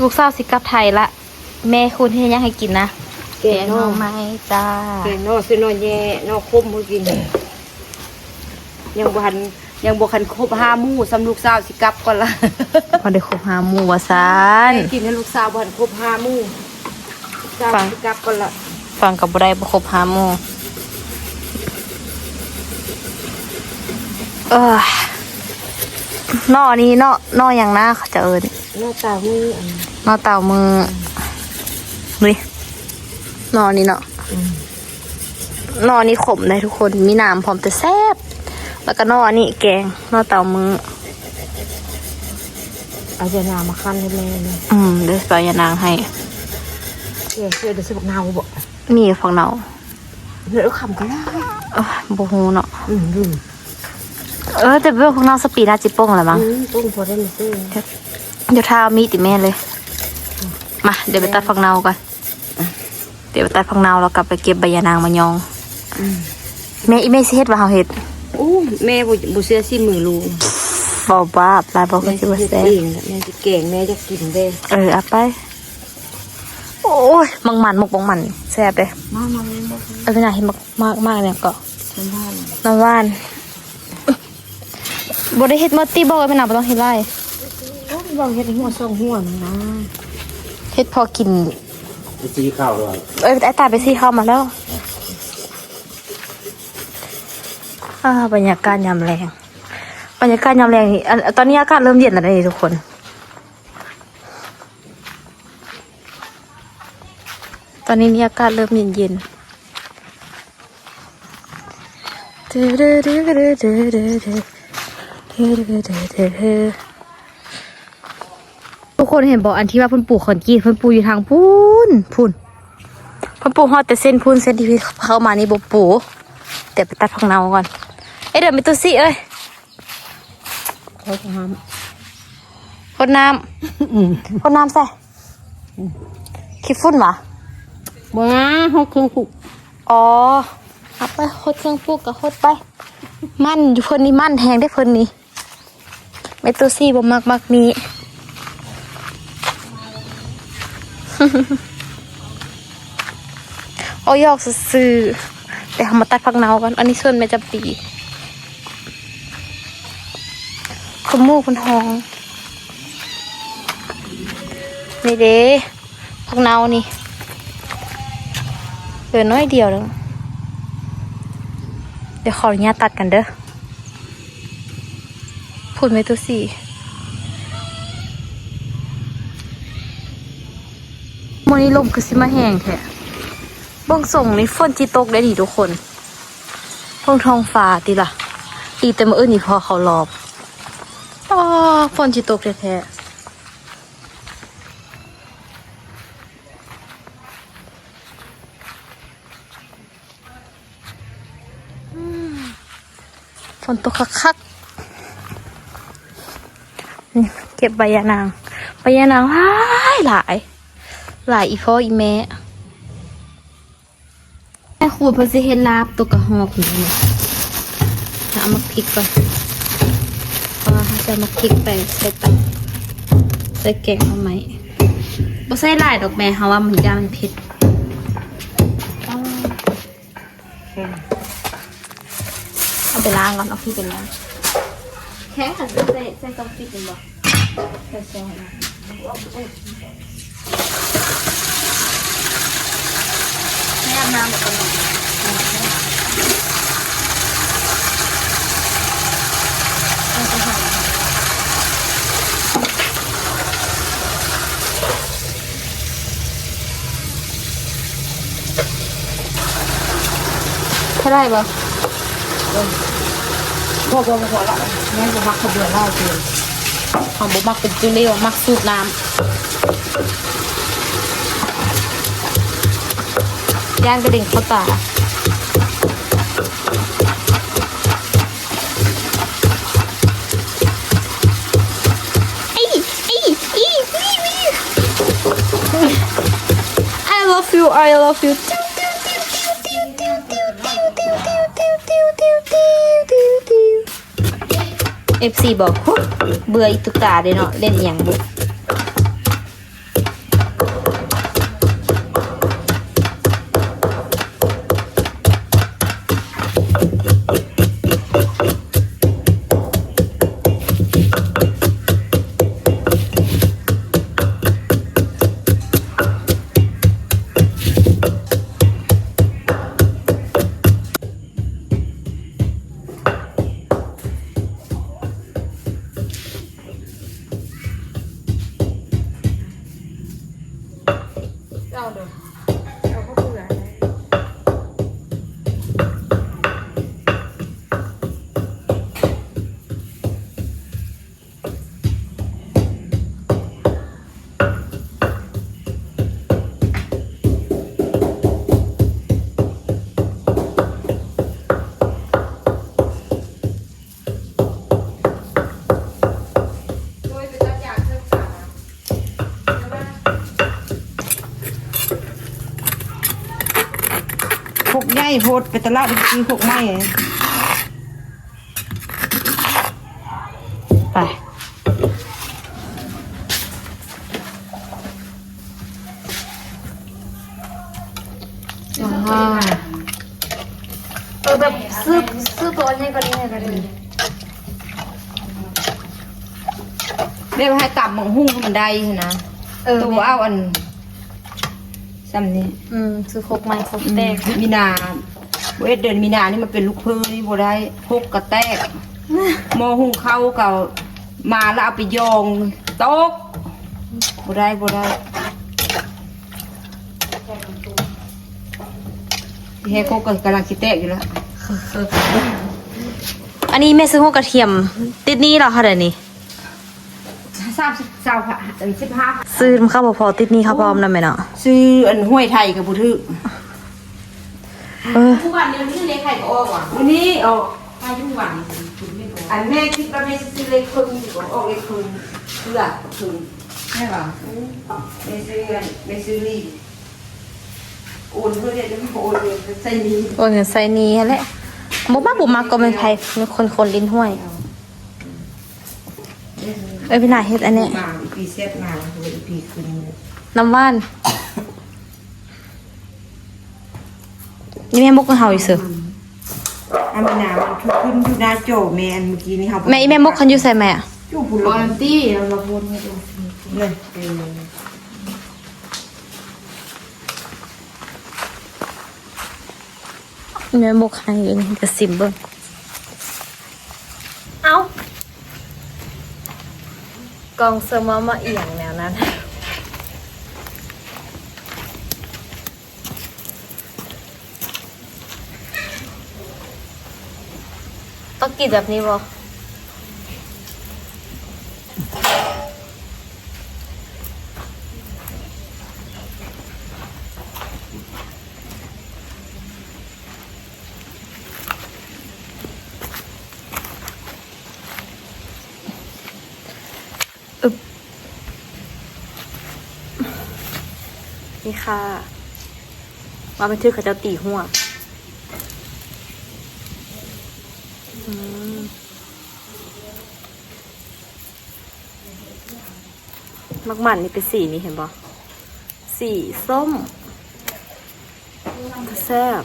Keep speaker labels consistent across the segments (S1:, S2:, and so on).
S1: ลูกสาวสิกลับไทยละ แม่คุณที่ยังให้กินนะ
S2: แกง
S1: ห
S2: น
S1: น่
S2: อ
S1: อไม้จ้า
S2: แกงนอซื้อนอแย่นอคมมือกิน ยังบ่ทันยังบ่คันครบห้าหมู่สำลูกสาวสิกลับก่อนละ
S1: พอได้ครบหาหมูวะซาน
S2: กินให้ลูกสาวบ่ทันครบห้าหมู่สาว
S1: ฟัง
S2: สิกลับก่อนละ
S1: ฟังกับบ่ได้บ่ครบหาหมูเออนอนี้นอนออย่างหน้าเขาจะเอิญ
S2: หน้าตามืออัน
S1: นอเต่ามือนี่นอนี้เนาะนอนี้ขมได้ทุกคน มีน้ำพร้อมจะแซ่บแล้วก็นออันนี้แกงนอเต่ามือ
S2: เอาจะนามาคั่นให้แม่เนี่ย
S1: อืมเดี๋ยวสปายานางให้
S2: แกเชื่อเดี๋ยวสิบอกนาวบ่
S1: มีฝักเนา
S2: เดี๋ยวคำก็ได้
S1: เออบ่ฮู้เนาะ
S2: อืมลืม
S1: เออแต่เรื่องของน้องสปีน่าจิโป้งแหละมั้ง
S2: อืมต้องพอได้มาซื้อ
S1: เดี๋ยวท้าเอามีดติแม่เลย มา เดี๋ยวไปตัดฝักเนาก่อนเดี๋ยวไปตัดฝักเนาแล้วกลับไปเก็บใบยานางมายอง
S2: อืม
S1: แม่อีแม่สิเฮ็ดว่าเฮาเฮ็ด
S2: อู้แม่บ่บ่เชื่อสิมือลูก
S1: บ่บ้าปลายบ่ก็
S2: แม่
S1: สิ
S2: สิ
S1: ว่า
S2: เฮ็ด
S1: แซ่บ
S2: เองแหละแม่สิแกงแม่จะกินได้
S1: เออเอาไป โอ้ยมังมันมกมังมันแซ่บเด้
S2: มามาแม่บ่
S1: เออเป็นหน้าเห็นมากมากมากเนี่ยก็
S2: ทำบ้าน
S1: น้ำหวานบ่ได้เฮ็ดมอตตี้บ่เป็นหน้าบ่ต้องเฮ็ดไร
S2: โอ้ย บอกเฮ็ดให้หัวสองหัวมันนะ
S1: เฮ็ดพอกิน
S3: ไปซื้อข้าวด้วย
S1: เอ้ยไอ้ตายไปซี่เข้ามาแล้วอ่าบรรยากาศยามแรงบรรยากาศยามแรงนี่อันตอนนี้อากาศเริ่มเย็นแล้วนะนี่ทุกคน ตอนนี้นี่อากาศเริ่มเย็นเย็น ทุกคนเห็นบอกอันที่ว่าเพิ่นปลูกขอนกรีดเพิ่นปลูกอยู่ทางพูนพูนเพิ่นปลูกฮอดแต่เส้นพูนเส้นที่เข้ามานี่บ่ปลูกเดี๋ยวไปตัดพังเนาก่อน เอ้ยเดี๋ยวไปตุซี่เอ้ย
S2: เขาท
S1: พดน้ำพดน้ำใส่ขี้ฝุ่นหรอำ
S2: บ้าเฮาเครื่องปลูก
S1: อ๋อเอาไปโคดเครื่องปลูกกับโคดไป มันอยู่เพิ่นนี่มันแหงได้เพิ่นนี่เมตุซี่บ่มักมักมี โอ้ยอกซื้อแต่ทำมาตัดผักเนากัน อันนี้ส่วนแม่จะปีขมูกพันทอง นี่เด้ผักเนานี่เหลือน้อยเดียวแล้วเดี๋ยวขออนุญาตตัดกันเด้อพูดไม่ตัวสี่ มันนี้ลมคือสิมาแห้งแท้บิ่งส่งนี่ฝนจีตกได้ดีทุกคนเบิ่งท้องฟ้าติล่ะอีแต่มาเอื้อนี่พอเขารอบอ๋อฝนจีตกแท้ๆฝนตกคักๆเก็บใบยานางใบยานางหลายหลาย หลายอีพ่ออีแม่แม่ขูดพอสิเห็นลาบตัวกระหอกนี่เนี่ยเอามาพริกก่อนเพราะว่าจะมาพริกไปใส่ตับใส่แกงเอาไหมบ่ใส่หลายดอกแม่เขาว่ามันยามันเผ็ดเอาไปล้างก่อนเอาพริกไปล้างแข็งค่ะใส่ใส่กำพริกเป็นบ่ใส่ซอย ไม่อาบน้ำหมดกันหรอเท่าไหรบ่
S2: พ่อบ่พ
S1: ยวมักสูบน้ำย่างกระดิ่งเข้าตาไอ้ไอ้ไอ้วิวิ I love you I love you เอฟซีบอกโหเบื่ออีตุกตาเด้เนาะเล่นอหย่างบุ
S2: ใหญ่โพดไปตลาดไปกินพกใหญ่
S1: ไป
S2: ว้าวเออแบบซื้อซื้อตัวนี้ก็ได้ก็ดีเรียกว่าให้ต่ำหมองหุ้งมันได้นะ
S1: เออ
S2: ตัวเอาอัน ซ้ำนี้
S1: อืมซื้อครกไม้ครกแตก
S2: มีนาเวทเดือนมีนานี่มันเป็นลูกเพื่อนี่บ่ได้พกกระแตกหมอหุงข้าวเก่ามาแล้วเอาไปยองโต๊กบ่ได้บ่ได้เฮ้ยโคกก็กำลังคิดแตกอยู่แล้ว
S1: อันนี้แม่ซื้อหัวกระเทียม ติดหนี้เหรอคะเดี๋ยวนี้
S2: สามสิบเจ้าค่ะเอ้ยสิบห้า
S1: ซื้อมันเข้าพอๆติดหนี้เขาพร้อมนะแม่เนาะ
S2: ซื้ออันห้วยไทยกับบุทึก
S1: เออ
S2: ทุกวันนี้มันซื้อเล็กไข่ก็ออกว่ะวันนี้เอาไปทุกวันอันแม่คิดว่าแม่ซื้อเล็กครึ่งดีกว่าออกเล็กครึ่งเพื่อครึ่งใช่ป่ะไม่ซื้ออันไม่ซื้อรีบโอนเพื่อเดี๋ยวจะไม่โอนเลยใส่นี้
S1: โอนเงินใส่หนี้แหละบ่มาบ่มาก็เป็นไผมีคนคนลิ้นห้วยเอ้ยพี่นาเฮ็ดอันเนี้ย
S2: มาอีพีเซตมาคืออีพีคืน
S1: น้ำว่านนี่แม่มกกับเฮาอีกเสือ
S2: อันนามันคือขึ้นอยู่หน้าโจแม่อันเมื่อกี้นี่เขา
S1: แม่อีแม่มกคันอยู่ใส่แม่อะ
S2: จู่ผู้ลอนตี้เราละวนให้ดูเลยเออ
S1: แม่มกให้อยู่นี่จะซิมเบิ่งเอ้า กองเซอร์มามาเอียงแนวนั้นต้องกินแบบนี้บ่ นี่ค่ะมาเป็นชื่อเขาเจ้าตีหัวมักหมันนี่เป็นสีนี่เห็นปะสีส้มแซ่บ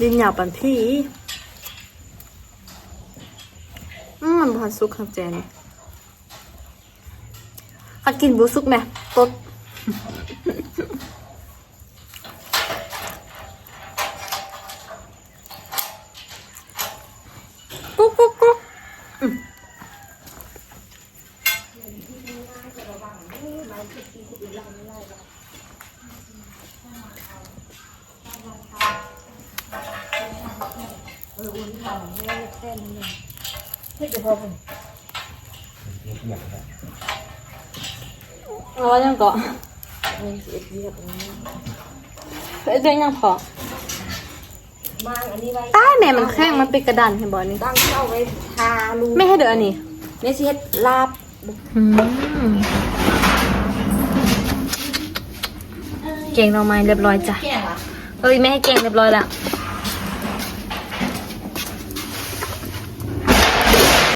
S1: ดินหยาบปันพี่อืมมันพันซุกครับเจนี่ขัดกินบูซุกไหมตดกุ๊กกุ๊กกุ๊ก อืมเอาไว้ยังก่อนเอ้ยเดี๋ยวยังพอ
S2: มาอันนี้ไว้
S1: ใต้แม่มันแข้งมันเป็นกระดานเห็นบอนี่
S2: ตั้งเข้าไว้ทาลู
S1: ไม่ให้เดี๋ยวอันนี้
S2: เนี่ยสิเฮ็ดลาบ
S1: เก่งเราไม้เรียบร้อยจ้ะ
S2: แก่ละ
S1: เอ้ยไม่ให้เก่งเรียบร้อยแล้ว
S2: เ